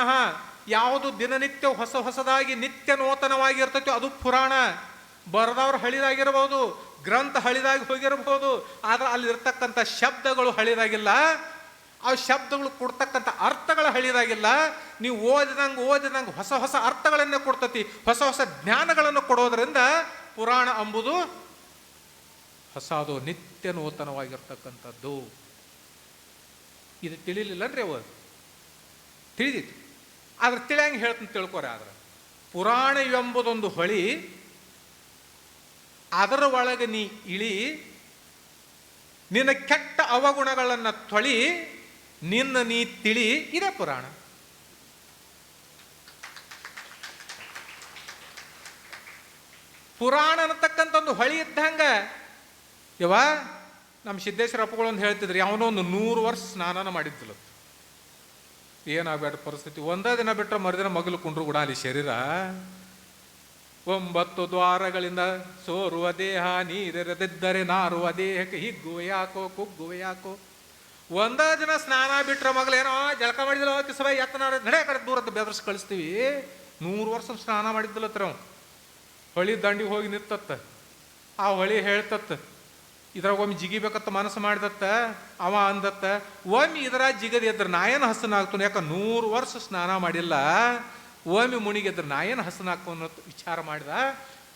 ಯಾವುದು ದಿನನಿತ್ಯ ಹೊಸ ಹೊಸದಾಗಿ ನಿತ್ಯ ನೂತನವಾಗಿರ್ತೈತಿ ಅದು ಪುರಾಣ. ಬರೆದವ್ರು ಹಳಿದಾಗಿರ್ಬೋದು, ಗ್ರಂಥ ಹಳಿದಾಗಿ ಹೋಗಿರಬಹುದು ಆದ್ರೆ ಅಲ್ಲಿರ್ತಕ್ಕಂಥ ಶಬ್ದಗಳು ಹಳಿದಾಗಿಲ್ಲ. ಆ ಶಬ್ದಗಳು ಕೊಡ್ತಕ್ಕಂಥ ಅರ್ಥಗಳು ಹಳಿದಾಗಿಲ್ಲ. ನೀವು ಓದಿದಂಗೆ ಓದಿದಂಗೆ ಹೊಸ ಹೊಸ ಅರ್ಥಗಳನ್ನೇ ಕೊಡ್ತತಿ, ಹೊಸ ಹೊಸ ಜ್ಞಾನಗಳನ್ನು ಕೊಡೋದ್ರಿಂದ ಪುರಾಣ ಅಂಬುದು ಹೊಸದು ನಿತ್ಯ ನೂತನವಾಗಿರ್ತಕ್ಕಂಥದ್ದು. ಇದು ತಿಳಿಲಿಲ್ಲನ್ರಿ ಅವರು ತಿಳಿದಿತ್ತು. ಆದ್ರೆ ತಿಳಿಯಂಗೆ ಹೇಳ್ತಂತ ತಿಳ್ಕೊರೆ ಆದ್ರೆ. ಪುರಾಣ ಎಂಬುದೊಂದು ಹೊಳಿ, ಅದರ ಒಳಗೆ ನೀ ಇಳಿ, ನಿನ್ನ ಕೆಟ್ಟ ಅವಗುಣಗಳನ್ನು ತೊಳಿ, ನಿನ್ನ ನೀ ತಿಳಿ, ಇದೇ ಪುರಾಣ. ಪುರಾಣ ಅನ್ನತಕ್ಕಂಥ ಒಂದು ಹೊಳಿ ಇದ್ದಂಗೆ ಯವ ನಮ್ಮ ಸಿದ್ದೇಶ್ವರ ಅಪ್ಪಗಳು ಅಂತ ಹೇಳ್ತಿದ್ರು ಯಾವನೋ ಒಂದು ನೂರು ವರ್ಷ ಸ್ನಾನನ ಮಾಡಿದ್ದಿಲ್ಲ ಏನಾಗಬೇಡ ಪರಿಸ್ಥಿತಿ? ಒಂದೇ ದಿನ ಬಿಟ್ಟರೆ ಮರುದಿನ ಮಗಲು ಕುಂಡ್ರು ಕೂಡ ಅಲ್ಲಿ ಶರೀರ. ಒಂಬತ್ತು ದ್ವಾರಗಳಿಂದ ಸೋರುವ ದೇಹ, ನೀರೆರೆದಿದ್ದರೆ ನಾರುವ ದೇಹಕ್ಕೆ, ಹಿಗ್ಗುವ ಯಾಕೋ, ಕುಗ್ಗುವ ಯಾಕೋ. ಒಂದೇ ದಿನ ಸ್ನಾನ ಮಗಲು ಏನೋ ಜಳಕ ಮಾಡಿದಿಲ್ಲ ಕಿಸಬಾಯಿ ಎತ್ತನಾಡ ನಡೆ ಕಡೆ ದೂರದ ಬೆದರ್ಸ್ ಕಳಿಸ್ತೀವಿ. ನೂರು ವರ್ಷ ಸ್ನಾನ ಮಾಡಿದ್ದಿಲ್ಲತ್ರ ಅವ ಹೊಳಿ ದಂಡಿಗೆ ಹೋಗಿ ನಿಂತತ್ತ ಆ ಹೊಳಿ ಹೇಳ್ತತ್ತ, ಇದ್ರಾಗ ಒಮ್ಮೆ ಜಿಗಿಬೇಕತ್ತ ಮನಸ್ಸು ಮಾಡಿದತ್ತ, ಅವ ಅಂದತ್ತ, ಒಮ್ಮೆ ಇದರ ಜಿಗದ ಎದ್ರ ನಾಯನ ಹಸನಾಗ್ತಾನೆ ಯಾಕ ನೂರು ವರ್ಷ ಸ್ನಾನ ಮಾಡಿಲ್ಲ, ಒಮ್ಮೆ ಮುಣಿಗೆದ್ರ ನಾಯನ ಹಸನಾಗ್ತು ಅನ್ನೋ ವಿಚಾರ ಮಾಡಿದ,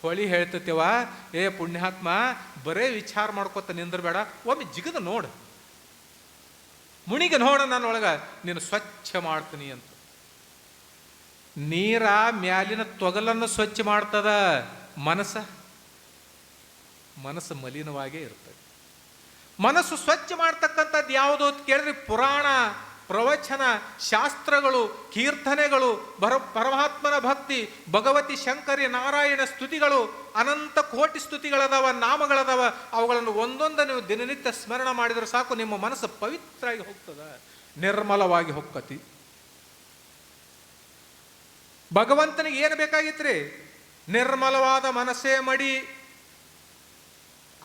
ಹೊಳಿ ಹೇಳ್ತತ್ಯವ ಏ ಪುಣ್ಯಾತ್ಮ, ಬರೇ ವಿಚಾರ ಮಾಡ್ಕೊತ ನಿಂದ್ರಬೇಡ, ಒಮ್ಮೆ ಜಿಗದ ನೋಡು. ಮುಣಿಗೆ ನೋಡ ನನ್ನೊಳಗ, ನೀನು ಸ್ವಚ್ಛ ಮಾಡ್ತೀನಿ ಅಂತ. ನೀರ ಮ್ಯಾಲಿನ ತೊಗಲನ್ನು ಸ್ವಚ್ಛ ಮಾಡ್ತದ ಮನಸ್ಸ? ಮನಸ್ಸು ಮಲಿನವಾಗೇ ಇರ್ತದೆ. ಮನಸ್ಸು ಸ್ವಚ್ಛ ಮಾಡ್ತಕ್ಕಂಥದ್ದು ಯಾವುದು ಅಂತ ಕೇಳಿದ್ರೆ ಪುರಾಣ, ಪ್ರವಚನ, ಶಾಸ್ತ್ರಗಳು, ಕೀರ್ತನೆಗಳು ಬರ ಪರಮಾತ್ಮನ ಭಕ್ತಿ, ಭಗವತಿ ಶಂಕರಿ, ನಾರಾಯಣ ಸ್ತುತಿಗಳು, ಅನಂತ ಕೋಟಿ ಸ್ತುತಿಗಳದಾವ, ನಾಮಗಳದಾವ, ಅವುಗಳನ್ನು ಒಂದೊಂದು ನೀವು ದಿನನಿತ್ಯ ಸ್ಮರಣ ಮಾಡಿದರೆ ಸಾಕು, ನಿಮ್ಮ ಮನಸ್ಸು ಪವಿತ್ರ ಆಗಿ ಹೋಗ್ತದ, ನಿರ್ಮಲವಾಗಿ ಹೊಕ್ಕತಿ ಭಗವಂತನಿಗೆ ಏನು ಬೇಕಾಗಿತ್ರಿ? ನಿರ್ಮಲವಾದ ಮನಸ್ಸೇ ಮಡಿ.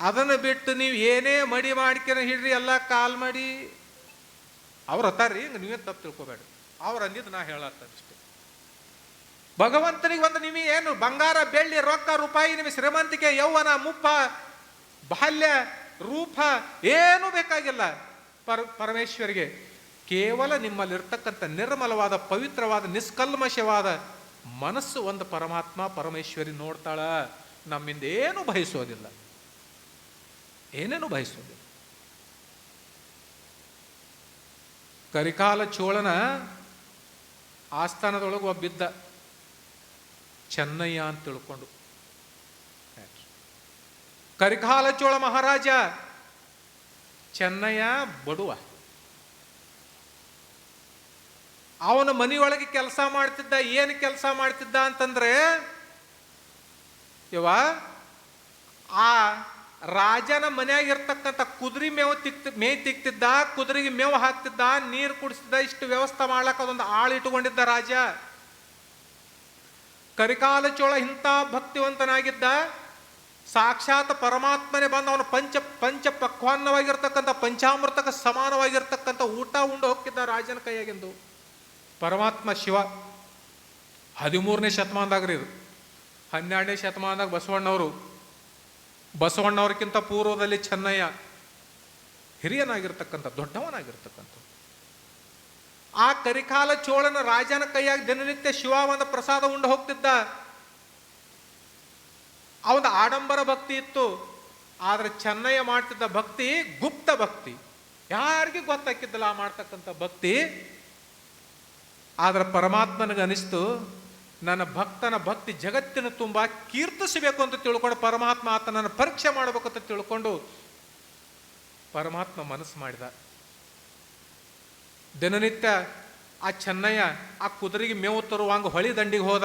ಅದನ್ನು ಬಿಟ್ಟು ನೀವು ಏನೇ ಮಡಿ ಮಾಡ್ಕೊಂಡು ಹಿಡ್ರಿ, ಎಲ್ಲ ಕಾಲ್ ಮಾಡಿ. ಅವ್ರು ಹತ್ತಾರ್ರಿ, ಹಿಂಗೆ ನೀವೇ ತಪ್ಪು ತಿಳ್ಕೊಬೇಡ ಅವ್ರು ಅಂದಿದ್ದು ನಾ ಹೇಳತ್ತಷ್ಟೇ ಭಗವಂತನಿಗೆ ಒಂದು ನಿಮಗೆ ಏನು ಬಂಗಾರ, ಬೆಳ್ಳಿ, ರೊಕ್ಕ, ರೂಪಾಯಿ ನಿಮಗೆ ಶ್ರೀಮಂತಿಕೆ, ಯೌವನ, ಮುಪ್ಪ, ಬಾಲ್ಯ, ರೂಪ, ಏನೂ ಬೇಕಾಗಿಲ್ಲ. ಪರ, ಪರಮೇಶ್ವರಿಗೆ. ಕೇವಲ ನಿಮ್ಮಲ್ಲಿರ್ತಕ್ಕಂಥ ನಿರ್ಮಲವಾದ, ಪವಿತ್ರವಾದ, ನಿಷ್ಕಲ್ಮಶವಾದ ಮನಸ್ಸು ಒಂದು ಪರಮಾತ್ಮ, ಪರಮೇಶ್ವರಿ ನೋಡ್ತಾಳ, ನಮ್ಮಿಂದ ಏನು ಬಯಸೋದಿಲ್ಲ. ಏನೇನು ಬಯಸೋದಿಲ್ಲ. ಕರಿಕಾಲ ಚೋಳನ ಆಸ್ಥಾನದೊಳಗೆ ಒಬ್ಬಿದ್ದ ಚೆನ್ನಯ್ಯ ಅಂತ ತಿಳ್ಕೊಂಡು. ಕರಿಕಾಲ ಚೋಳ ಮಹಾರಾಜ, ಚೆನ್ನಯ್ಯ ಬಡುವ. ಅವನ ಮನೆಯೊಳಗೆ ಕೆಲಸ ಮಾಡ್ತಿದ್ದ, ಏನು ಕೆಲಸ ಮಾಡ್ತಿದ್ದ ಅಂತಂದ್ರೆ ಇವ ಆ ರಾಜನ ಮನ್ಯಾಗ ಇರ್ತಕ್ಕಂಥ ಕುದುರೆ ಮೇವು ತಿಕ್ತಿ ಮೇ ತಿಕ್ತಿದ್ದ, ಕುದುರೆಗೆ ಮೇವು ಹಾಕ್ತಿದ್ದ, ನೀರು ಕುಡಿಸ್ತಿದ್ದ, ಇಷ್ಟು ವ್ಯವಸ್ಥೆ ಮಾಡ್ಲಕ್ಕ ಅದೊಂದು ಆಳು ಇಟ್ಟುಕೊಂಡಿದ್ದ ರಾಜ. ಕರಿಕಾಲ ಚೋಳ ಇಂಥ ಭಕ್ತಿವಂತನಾಗಿದ್ದ, ಸಾಕ್ಷಾತ್ ಪರಮಾತ್ಮನೇ ಬಂದು ಅವನು ಪಂಚ ಪಂಚ ಪಕ್ವಾನ್ನವಾಗಿರ್ತಕ್ಕಂಥ ಪಂಚಾಮೃತಕ್ಕೆ ಸಮಾನವಾಗಿರ್ತಕ್ಕಂಥ ಊಟ ಉಂಡು ಹೋಗ್ತಿದ್ದ ರಾಜನ ಕೈಯಾಗಿಂದು. ಪರಮಾತ್ಮ ಶಿವ. ಹದಿಮೂರನೇ ಶತಮಾನದಾಗ ರೀ ಇದು. ಹನ್ನೆರಡನೇ ಶತಮಾನದಾಗ ಬಸವಣ್ಣವರು. ಬಸವಣ್ಣವ್ರಕ್ಕಿಂತ ಪೂರ್ವದಲ್ಲಿ ಚೆನ್ನಯ್ಯ ಹಿರಿಯನಾಗಿರ್ತಕ್ಕಂಥ, ದೊಡ್ಡವನಾಗಿರ್ತಕ್ಕಂಥ. ಆ ಕರಿಕಾಲ ಚೋಳನ ರಾಜನ ಕೈಯಾಗಿ ದಿನನಿತ್ಯ ಶಿವ ಒಂದು ಪ್ರಸಾದ ಉಂಡು ಹೋಗ್ತಿದ್ದ. ಅವನ ಆಡಂಬರ ಭಕ್ತಿ ಇತ್ತು. ಆದರೆ ಚೆನ್ನಯ್ಯ ಮಾಡ್ತಿದ್ದ ಭಕ್ತಿ ಗುಪ್ತ ಭಕ್ತಿ. ಯಾರಿಗೂ ಗೊತ್ತಾಕಿದ್ದಲ್ಲ ಮಾಡ್ತಕ್ಕಂಥ ಭಕ್ತಿ? ಆದ್ರೆ ಪರಮಾತ್ಮನಿಗೆ ಅನಿಸ್ತು ನನ್ನ ಭಕ್ತನ ಭಕ್ತಿ ಜಗತ್ತಿನ ತುಂಬ ಕೀರ್ತಿಸಬೇಕು ಅಂತ ತಿಳ್ಕೊಂಡು ಪರಮಾತ್ಮ ಆತನನ್ನು ಪರೀಕ್ಷೆ ಮಾಡಬೇಕು ಅಂತ ತಿಳ್ಕೊಂಡು ಪರಮಾತ್ಮ ಮನಸ್ಸು ಮಾಡಿದ. ದಿನನಿತ್ಯ ಆ ಚೆನ್ನಯ್ಯ ಆ ಕುದುರೆಗೆ ಮೇವು ತರುವಂಗ ಹೊಳಿ ದಂಡಿಗೆ ಹೋದ.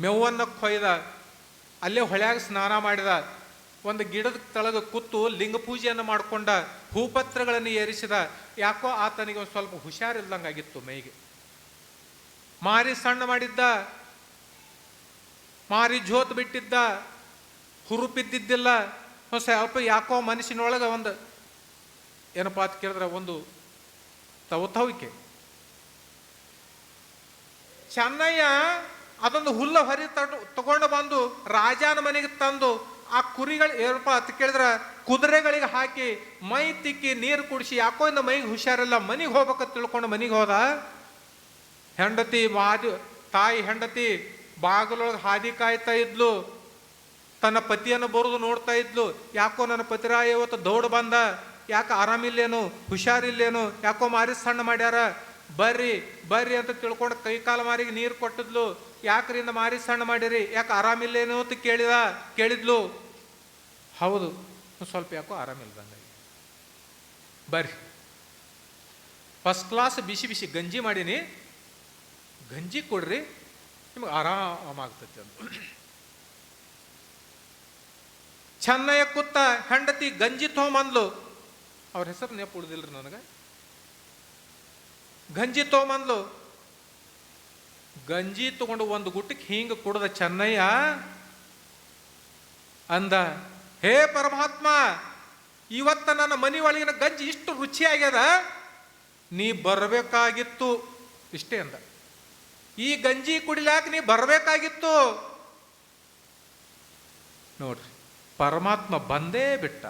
ಮೇವನ್ನು ಕೊಯ್ದ. ಅಲ್ಲೇ ಹೊಳ್ಯಾಗ ಸ್ನಾನ ಮಾಡಿದ. ಒಂದು ಗಿಡದ ತಳಗ ಕೂತು ಲಿಂಗ ಪೂಜೆಯನ್ನು ಮಾಡಿಕೊಂಡ. ಹೂಪತ್ರಗಳನ್ನು ಏರಿಸಿದ. ಯಾಕೋ ಆತನಿಗೆ ಒಂದು ಸ್ವಲ್ಪ ಹುಷಾರಿಲ್ದಂಗಾಗಿತ್ತು ಮೈಗೆ ಮಾರಿ ಸಣ್ಣ ಮಾಡಿದ್ದ, ಮಾರಿ ಜೋತ್ ಬಿಟ್ಟಿದ್ದ, ಹುರುಪಿದ್ದಿದ್ದಿಲ್ಲ. ಹೊಸ ಯಾಕೋ ಮನಸ್ಸಿನೊಳಗೆ ಒಂದು ಏನಪ್ಪಾ ಅಂತ ಕೇಳಿದ್ರೆ ಒಂದು ತವತವಿಕೆ. ಚೆನ್ನಯ್ಯ ಅದೊಂದು ಹುಲ್ಲ ಹೊರಿ ತಗೊಂಡು ಬಂದು ರಾಜನ ಮನೆಗೆ ತಂದು ಆ ಕುರಿಗಳು ಏನಪ್ಪ ಅಂತ ಕೇಳಿದ್ರೆ ಕುದುರೆಗಳಿಗೆ ಹಾಕಿ ಮೈ ತಿಕ್ಕಿ ನೀರು ಕುಡಿಸಿ ಯಾಕೋ ಇಂದ ಮೈಗೆ ಹುಷಾರಿಲ್ಲ, ಮನೆಗೆ ಹೋಗ್ಬೇಕಂತ ತಿಳ್ಕೊಂಡು ಮನೆಗೆ ಹೋದ. ಹೆಂಡತಿ ಮಾದಿ, ತಾಯಿ ಹೆಂಡತಿ ಬಾಗಿಲೊಳಗೆ ಹಾದಿ ಕಾಯ್ತಾ ಇದ್ಲು. ತನ್ನ ಪತಿಯನ್ನು ಬರೋದು ನೋಡ್ತಾ ಇದ್ಲು. ಯಾಕೋ ನನ್ನ ಪತಿರಾಯ ಇವತ್ತು ದೌಡ್ ಬಂದ. ಯಾಕೆ ಆರಾಮಿಲ್ಲೇನು? ಹುಷಾರಿಲ್ಲೇನು? ಯಾಕೋ ಮಾರಿ ಸಣ್ಣ ಮಾಡ್ಯಾರ? ಬರ್ರಿ ಬರ್ರಿ ಅಂತ ತಿಳ್ಕೊಂಡು ಕೈ ಕಾಲು ಮಾರಿಗೆ ನೀರು ಕೊಟ್ಟಿದ್ಲು. ಯಾಕ್ರಿಂದ ಮಾರಿ ಸಣ್ಣ ಮಾಡಿರಿ? ಯಾಕೆ ಆರಾಮಿಲ್ಲೇನು ಅಂತ ಕೇಳಿದ, ಕೇಳಿದ್ಲು. ಹೌದು ಸ್ವಲ್ಪ ಯಾಕೋ ಆರಾಮಿಲ್ದಂಗ ಬರ್ರಿ. ಫಸ್ಟ್ ಕ್ಲಾಸ್ ಬಿಸಿ ಬಿಸಿ ಗಂಜಿ ಮಾಡೀನಿ. ಗಂಜಿ ಕೊಡ್ರಿ, ನಿಮ್ಗೆ ಆರಾಮಾಗ್ತತಿ ಅಂತ. ಚೆನ್ನಯ್ಯ ಕುತ್ತ ಹೆಂಡತಿ ಗಂಜಿ ತೊಗೊಂಬಂದ್ಲು. ಅವ್ರ ಹೆಸರು ನೆಪ ಉಳಿದಿಲ್ರಿ ನನಗೆ. ಗಂಜಿ ತೊಗೊಂಬಂದ್ಲು. ಗಂಜಿ ತಗೊಂಡು ಒಂದು ಗುಟ್ಟಕ್ಕೆ ಹಿಂಗೆ ಕುಡ್ದ ಚೆನ್ನಯ್ಯ ಅಂದ, ಹೇ ಪರಮಾತ್ಮ, ಇವತ್ತ ನನ್ನ ಮನೆ ಒಳಗಿನ ಗಂಜಿ ಇಷ್ಟು ರುಚಿಯಾಗ್ಯದ? ನೀ ಬರಬೇಕಾಗಿತ್ತು. ಇಷ್ಟೇ ಅಂದ. ಈ ಗಂಜಿ ಕುಡಿಲಾಕ ನೀ ಬರಬೇಕಾಗಿತ್ತು. ನೋಡ್ರಿ, ಪರಮಾತ್ಮ ಬಂದೇ ಬಿಟ್ಟ.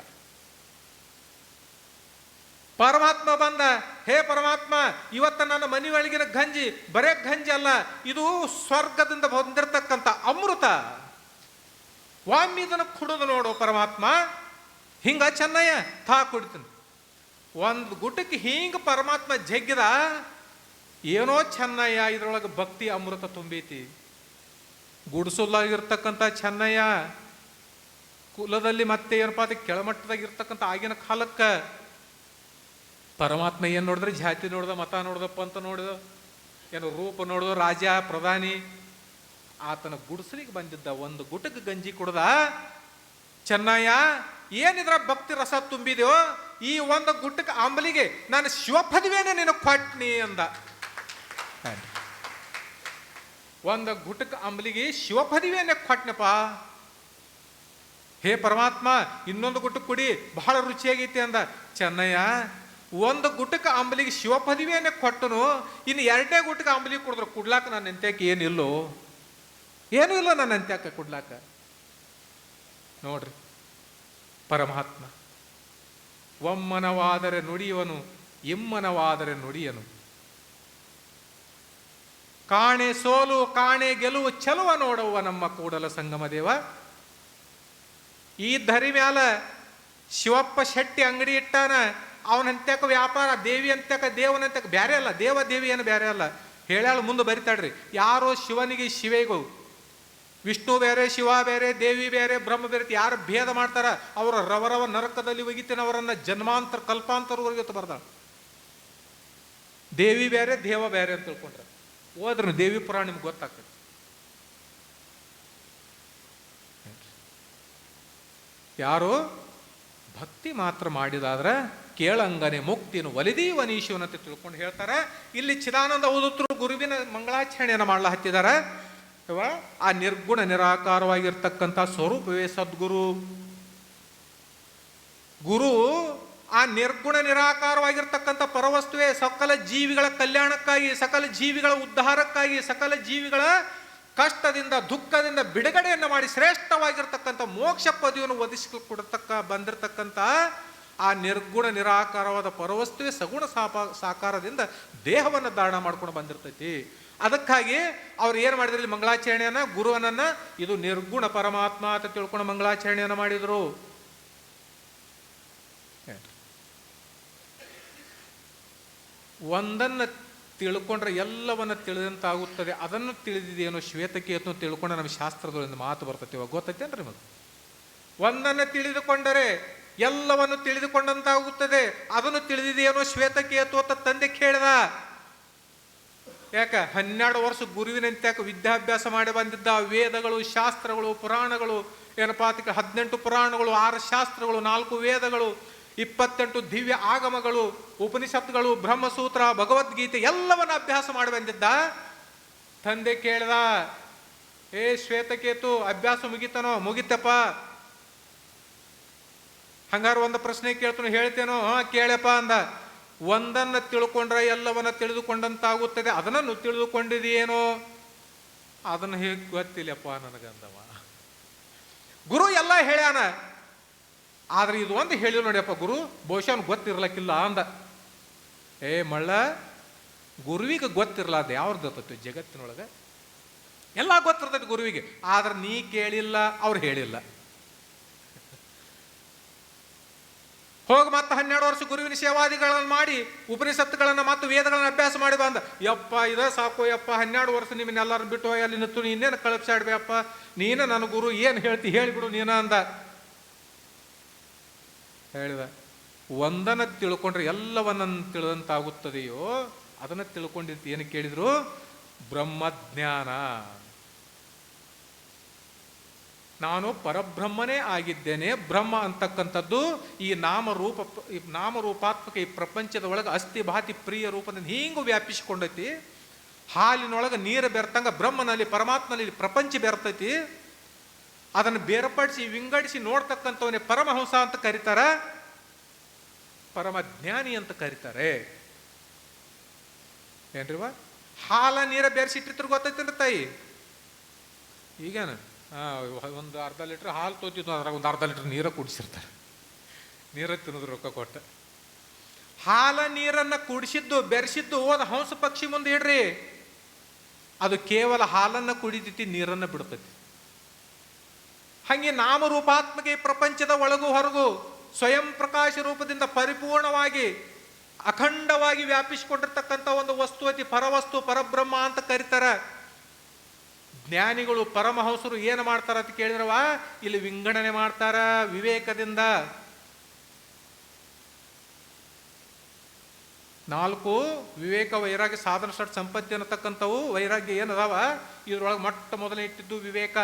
ಪರಮಾತ್ಮ ಬಂದ, ಹೇ ಪರಮಾತ್ಮ, ಇವತ್ತ ನನ್ನ ಮನೆ ಒಳಗಿನ ಗಂಜಿ, ಬರೇ ಗಂಜಿ ಅಲ್ಲ, ಇದು ಸ್ವರ್ಗದಿಂದ ಬಂದಿರತಕ್ಕಂಥ ಅಮೃತ. ಒಮ್ಮೆ ಇದನ್ನು ಕುಡಿದು ನೋಡು ಪರಮಾತ್ಮ, ಹಿಂಗ ಚೆನ್ನಯ್ಯ, ಥಾ ಕುಡಿತೀನಿ. ಒಂದು ಗುಟಕ್ಕೆ ಹಿಂಗ ಪರಮಾತ್ಮ ಜಗ್ಗಿದ ಏನೋ ಚೆನ್ನಯ್ಯ, ಇದ್ರೊಳಗೆ ಭಕ್ತಿ ಅಮೃತ ತುಂಬೈತಿ. ಗುಡಿಸಲಾಗಿರ್ತಕ್ಕಂಥ ಚೆನ್ನಯ್ಯ, ಕುಲದಲ್ಲಿ ಮತ್ತೆ ಏನಪ್ಪ ಅದು ಕೆಳಮಟ್ಟದಾಗ ಇರ್ತಕ್ಕಂಥ ಆಗಿನ ಕಾಲಕ್ಕೆ, ಪರಮಾತ್ಮ ಏನು ನೋಡಿದ್ರೆ ಜಾತಿ ನೋಡ್ದ, ಮತ ನೋಡ್ದಪ್ಪ ಅಂತ ನೋಡಿದ, ಏನು ರೂಪ ನೋಡಿದ, ರಾಜ, ಪ್ರಧಾನಿ, ಆತನ ಗುಡಿಸಲಿಗೆ ಬಂದಿದ್ದ, ಒಂದು ಗುಟಕ್ಕೆ ಗಂಜಿ ಕುಡ್ದ, ಚೆನ್ನಯ್ಯ, ಏನಿದ್ರ ಭಕ್ತಿ ರಸ ತುಂಬಿದೆಯೋ, ಈ ಒಂದು ಗುಟ್ಟಕ್ಕೆ ಅಂಬಲಿಗೆ ನಾನು ಶಿವಪದವೇನೆ ನಿನಗೆ ಕೊಟ್ನಿ ಅಂದ. ಒಂದು ಗುಟಕ ಅಂಬಲಿಗೆ ಶಿವಪದಿವೇನೆ ಕೊಟ್ನಪ್ಪ. ಹೇ ಪರಮಾತ್ಮ, ಇನ್ನೊಂದು ಗುಟಕ್ ಕುಡಿ, ಬಹಳ ರುಚಿಯಾಗೈತಿ ಅಂದ. ಚೆನ್ನಯ್ಯ, ಒಂದು ಗುಟಕ ಅಂಬಲಿಗೆ ಶಿವಪದವಿಯನ್ನೇ ಕೊಟ್ಟನು, ಇನ್ನು ಎರಡನೇ ಗುಟಕ ಅಂಬಲಿ ಕುಡಿದ್ರು ಕುಡ್ಲಾಕ ನನ್ನ ಎಂತ್ಯಾಕೆ ಏನಿಲ್ಲೋ? ಏನೂ ಇಲ್ಲ ನನ್ನ ಎಂತ್ಯಾಕ ಕುಡ್ಲಾಕ. ನೋಡ್ರಿ, ಪರಮಾತ್ಮ, ಒಮ್ಮನವಾದರೆ ನುಡಿಯವನು, ಇಮ್ಮನವಾದರೆ ನುಡಿಯನು. ಕಾಣೆ ಸೋಲು, ಕಾಣೆ ಗೆಲುವು ಚಲುವ ನೋಡುವ ನಮ್ಮ ಕೂಡಲ ಸಂಗಮ ದೇವ. ಈ ಧರಿ ಮ್ಯಾಲ ಶಿವಪ್ಪ ಶೆಟ್ಟಿ ಅಂಗಡಿ ಇಟ್ಟಾನ ಅವನಂತ್ಯಕ ವ್ಯಾಪಾರ, ದೇವಿ ಅಂತ್ಯಕ ದೇವನಂತ್ಯಕ ಬೇರೆ ಅಲ್ಲ, ದೇವ ದೇವಿ ಏನು ಬ್ಯಾರೆ ಅಲ್ಲ. ಹೇಳ್ಯಾಳು ಮುಂದೆ ಬರಿತಾಡ್ರಿ ಯಾರೋ ಶಿವನಿಗೆ ಶಿವೆಗೂ, ವಿಷ್ಣು ಬೇರೆ, ಶಿವ ಬೇರೆ, ದೇವಿ ಬೇರೆ, ಬ್ರಹ್ಮ ಬೇರೆ ಯಾರು ಭೇದ ಮಾಡ್ತಾರ, ಅವರ ರವರವ ನರಕದಲ್ಲಿ ಒಗಿತೇನೆ ಅವರನ್ನ ಜನ್ಮಾಂತರ ಕಲ್ಪಾಂತರವರೆಗೆ ಬರ್ದಾಳ. ದೇವಿ ಬೇರೆ, ದೇವ ಬೇರೆ ಅಂತ ತಿಳ್ಕೊಂಡ್ರೆ. ಹೋದ್ರೆ ದೇವಿ ಪುರಾಣ ನಿಮ್ಗೆ ಗೊತ್ತಾಗ್ತದೆ. ಯಾರು? ಭಕ್ತಿ ಮಾತ್ರ ಮಾಡಿದಾದ್ರೆ ಕೇಳಂಗನೆ ಮುಕ್ತಿನು ಒಲಿದೀವನೀಶುವನ್ ಅಂತ ತಿಳ್ಕೊಂಡು ಹೇಳ್ತಾರೆ. ಇಲ್ಲಿ ಚಿದಾನಂದ ಓದುತ್ತರು ಗುರುವಿನ ಮಂಗಳಾಚರಣೆಯನ್ನು ಮಾಡಲು ಹತ್ತಿದ್ದಾರೆ ಆ ನಿರ್ಗುಣ ನಿರಾಕಾರವಾಗಿರ್ತಕ್ಕಂಥ ಸ್ವರೂಪವೇ ಸದ್ಗುರು. ಗುರು ಆ ನಿರ್ಗುಣ ನಿರಾಕಾರವಾಗಿರ್ತಕ್ಕಂಥ ಪರವಸ್ತುವೆ ಸಕಲ ಜೀವಿಗಳ ಕಲ್ಯಾಣಕ್ಕಾಗಿ, ಸಕಲ ಜೀವಿಗಳ ಉದ್ಧಾರಕ್ಕಾಗಿ, ಸಕಲ ಜೀವಿಗಳ ಕಷ್ಟದಿಂದ, ದುಃಖದಿಂದ ಬಿಡುಗಡೆಯನ್ನು ಮಾಡಿ ಶ್ರೇಷ್ಠವಾಗಿರ್ತಕ್ಕಂಥ ಮೋಕ್ಷ ಪದವಿಯನ್ನು ಒದಗಿಸಿಕೊಡತಕ್ಕ ಬಂದಿರತಕ್ಕಂಥ ಆ ನಿರ್ಗುಣ ನಿರಾಕಾರವಾದ ಪರವಸ್ತುವೆ ಸಗುಣ ಸಾಪ, ಸಾಕಾರದಿಂದ ದೇಹವನ್ನು ಧಾರಣ ಮಾಡ್ಕೊಂಡು ಬಂದಿರ್ತೈತಿ. ಅದಕ್ಕಾಗಿ ಅವ್ರು ಏನು ಮಾಡಿದ್ರು ಮಂಗಳಾಚರಣೆಯನ್ನು, ಗುರುವನನ್ನ ಇದು ನಿರ್ಗುಣ ಪರಮಾತ್ಮ ಅಂತ ತಿಳ್ಕೊಂಡು ಮಂಗಳಾಚರಣೆಯನ್ನು ಮಾಡಿದ್ರು. ಒಂದನ್ನು ತಿಳ್ಕೊಂಡ್ರೆ ಎಲ್ಲವನ್ನು ತಿಳಿದಂತಾಗುತ್ತದೆ. ಅದನ್ನು ತಿಳಿದಿದೆಯೇನೋ ಶ್ವೇತಕೇತು ತಿಳ್ಕೊಂಡ್ರೆ ನಮ್ಮ ಶಾಸ್ತ್ರದೊಳಗೆ ಮಾತು ಬರ್ತೈತಿ. ಇವಾಗ ಗೊತ್ತೈತೇನ್ರಿ ನಿಮಗೆ? ಒಂದನ್ನು ತಿಳಿದುಕೊಂಡರೆ ಎಲ್ಲವನ್ನು ತಿಳಿದುಕೊಂಡಂತಾಗುತ್ತದೆ. ಅದನ್ನು ತಿಳಿದಿದೆಯೇನೋ ಶ್ವೇತಕೇತು ಅಂತ ತಂದೆ ಕೇಳಿದ. ಯಾಕ? ಹನ್ನೆರಡು ವರ್ಷ ಗುರುವಿನಂತೆ ಯಾಕೆ ವಿದ್ಯಾಭ್ಯಾಸ ಮಾಡಿ ಬಂದಿದ್ದ ವೇದಗಳು, ಶಾಸ್ತ್ರಗಳು, ಪುರಾಣಗಳು, ಏನಪ್ಪಾ ಹದಿನೆಂಟು ಪುರಾಣಗಳು, ಆರು ಶಾಸ್ತ್ರಗಳು, ನಾಲ್ಕು ವೇದಗಳು ಇಪ್ಪತ್ತೆಂಟು ದಿವ್ಯ ಆಗಮಗಳು ಉಪನಿಷತ್ಗಳು ಬ್ರಹ್ಮಸೂತ್ರ, ಭಗವದ್ಗೀತೆ ಎಲ್ಲವನ್ನ ಅಭ್ಯಾಸ ಮಾಡುವೆಂದಿದ್ದ ತಂದೆ ಕೇಳ್ದ, ಏ ಶ್ವೇತಕೇತು, ಅಭ್ಯಾಸ ಮುಗಿತನೋ? ಮುಗಿತಪ್ಪ. ಹಂಗಾರೆ ಒಂದು ಪ್ರಶ್ನೆ ಕೇಳ್ತಾನೆ, ಹೇಳ್ತೇನೋ? ಹಾ, ಕೇಳಪ್ಪ ಅಂದ. ಒಂದನ್ನ ತಿಳ್ಕೊಂಡ್ರೆ ಎಲ್ಲವನ್ನ ತಿಳಿದುಕೊಂಡಂತಾಗುತ್ತದೆ. ಅದನ್ನು ತಿಳಿದುಕೊಂಡಿದೆಯೇನೋ? ಅದನ್ನ ಹೇಗೆ ಗೊತ್ತಿಲ್ಲಪ್ಪ ನನಗಂದವ. ಗುರು ಎಲ್ಲ ಹೇಳ್ಯಾನ ಆದ್ರೆ ಇದು ಒಂದು ಹೇಳಿಲ್ಲ ನೋಡಿಯಪ್ಪ, ಗುರು, ಬಹುಶಃ ಅವ್ನು ಗೊತ್ತಿರ್ಲಕ್ಕಿಲ್ಲ ಅಂದ. ಏ ಮಳ್ಳ, ಗುರುವಿಗೆ ಗೊತ್ತಿರ್ಲಾರ್ದ ಯಾವ್ದು ಜಗತ್ತಿನೊಳಗೆ? ಎಲ್ಲ ಗೊತ್ತಿರ್ತೈತಿ ಗುರುವಿಗೆ, ಆದ್ರೆ ನೀ ಕೇಳಿಲ್ಲ, ಅವ್ರು ಹೇಳಿಲ್ಲ. *laughs* ಹೋಗಿ ಮತ್ತೆ ಹನ್ನೆರಡು ವರ್ಷ ಗುರುವಿನ ಸೇವಾದಿಗಳನ್ನು ಮಾಡಿ, ಉಪನಿಷತ್ತುಗಳನ್ನು ಮತ್ತು ವೇದಗಳನ್ನು ಅಭ್ಯಾಸ ಮಾಡಿ ಬಂದ. ಯಪ್ಪ, ಇದ ಸಾಕು, ಯಪ್ಪ, ಹನ್ನೆರಡು ವರ್ಷ ನಿಮ್ಮನ್ನೆಲ್ಲರೂ ಬಿಟ್ಟು ಹೋಗಿ ಅಲ್ಲಿ ನಿಂತು ಇನ್ನೇನು ಕಳಪ್ಸಾಡ್ಬೇಯಪ್ಪ ನೀನ ನನ್ನ ಗುರು, ಏನು ಹೇಳ್ತಿ, ಹೇಳಿಬಿಡು ನೀನ ಅಂದ. ಹೇಳಿದ, ಒಂದನ್ನು ತಿಳ್ಕೊಂಡ್ರೆ ಎಲ್ಲವನ್ನ ತಿಳಿದಂತಾಗುತ್ತದೆಯೋ, ಅದನ್ನು ತಿಳ್ಕೊಂಡಿದ್ದು ಏನು ಕೇಳಿದ್ರು? ಬ್ರಹ್ಮಜ್ಞಾನ. ನಾನು ಪರಬ್ರಹ್ಮನೇ ಆಗಿದ್ದೇನೆ, ಬ್ರಹ್ಮ ಅಂತಕ್ಕಂಥದ್ದು ಈ ನಾಮರೂಪ, ಈ ನಾಮರೂಪಾತ್ಮಕ ಈ ಪ್ರಪಂಚದ ಒಳಗೆ ಅಸ್ಥಿ ಭಾತಿ ಪ್ರಿಯ ರೂಪದಿಂದ ಹೀಗೂ ವ್ಯಾಪಿಸಿಕೊಂಡೈತಿ. ಹಾಲಿನೊಳಗೆ ನೀರು ಬೆರ್ತಂಗ ಬ್ರಹ್ಮನಲ್ಲಿ, ಪರಮಾತ್ಮನಲ್ಲಿ ಪ್ರಪಂಚ ಬೆರ್ತೈತಿ. ಅದನ್ನು ಬೇರ್ಪಡಿಸಿ ವಿಂಗಡಿಸಿ ನೋಡ್ತಕ್ಕಂಥವನೇ ಪರಮಹಂಸ ಅಂತ ಕರೀತಾರ? ಪರಮಜ್ಞಾನಿ ಅಂತ ಕರೀತಾರೆ. ಏನ್ರಿವ? ಹಾಲ, ನೀರ ಬೆರೆಸಿಟ್ಟಿರ್ತಾರೆ ಗೊತ್ತೈತೇನ್ರಿ ತಾಯಿ? ಈಗೇನು? ಒಂದು ಅರ್ಧ ಲೀಟ್ರ್ ಹಾಲು ತೋತಿದ್ದು ಅದ್ರಾಗ ಒಂದು ಅರ್ಧ ಲೀಟ್ರ್ ನೀರ ಕುಡಿಸಿರ್ತಾರೆ. ನೀರ ತಿನ್ನೋದು ರೊಕ್ಕ ಕೊಟ್ಟ. ಹಾಲ, ನೀರನ್ನು ಕುಡಿಸಿದ್ದು, ಬೆರೆಸಿದ್ದು ಒಂದು ಹಂಸ ಪಕ್ಷಿ ಮುಂದೆ ಇಡ್ರಿ. ಅದು ಕೇವಲ ಹಾಲನ್ನು ಕುಡಿತೈತಿ, ನೀರನ್ನು ಬಿಡ್ತೈತಿ. ಹಂಗೆ ನಾಮರೂಪಾತ್ಮಕೆ ಪ್ರಪಂಚದ ಒಳಗು ಹೊರಗು ಸ್ವಯಂ ಪ್ರಕಾಶ ರೂಪದಿಂದ ಪರಿಪೂರ್ಣವಾಗಿ ಅಖಂಡವಾಗಿ ವ್ಯಾಪಿಸಿಕೊಂಡಿರ್ತಕ್ಕಂಥ ಒಂದು ವಸ್ತು ಅತಿ ಪರವಸ್ತು ಪರಬ್ರಹ್ಮ ಅಂತ ಕರೀತಾರ. ಜ್ಞಾನಿಗಳು ಪರಮಹಂಸರು ಏನು ಮಾಡ್ತಾರ ಅಂತ ಕೇಳಿದ್ರವ ಇಲ್ಲಿ ವಿಂಗಡಣೆ ಮಾಡ್ತಾರ ವಿವೇಕದಿಂದ. ನಾಲ್ಕು, ವಿವೇಕ ವೈರಾಗ್ಯ ಸಾಧನ ಸಂಪತ್ತಿ ಅನ್ನತಕ್ಕಂಥವು ವೈರಾಗ್ಯ ಏನದಾವ? ಇದ್ರೊಳಗೆ ಮೊಟ್ಟ ಮೊದಲೇ ಇಟ್ಟಿದ್ದು ವಿವೇಕ.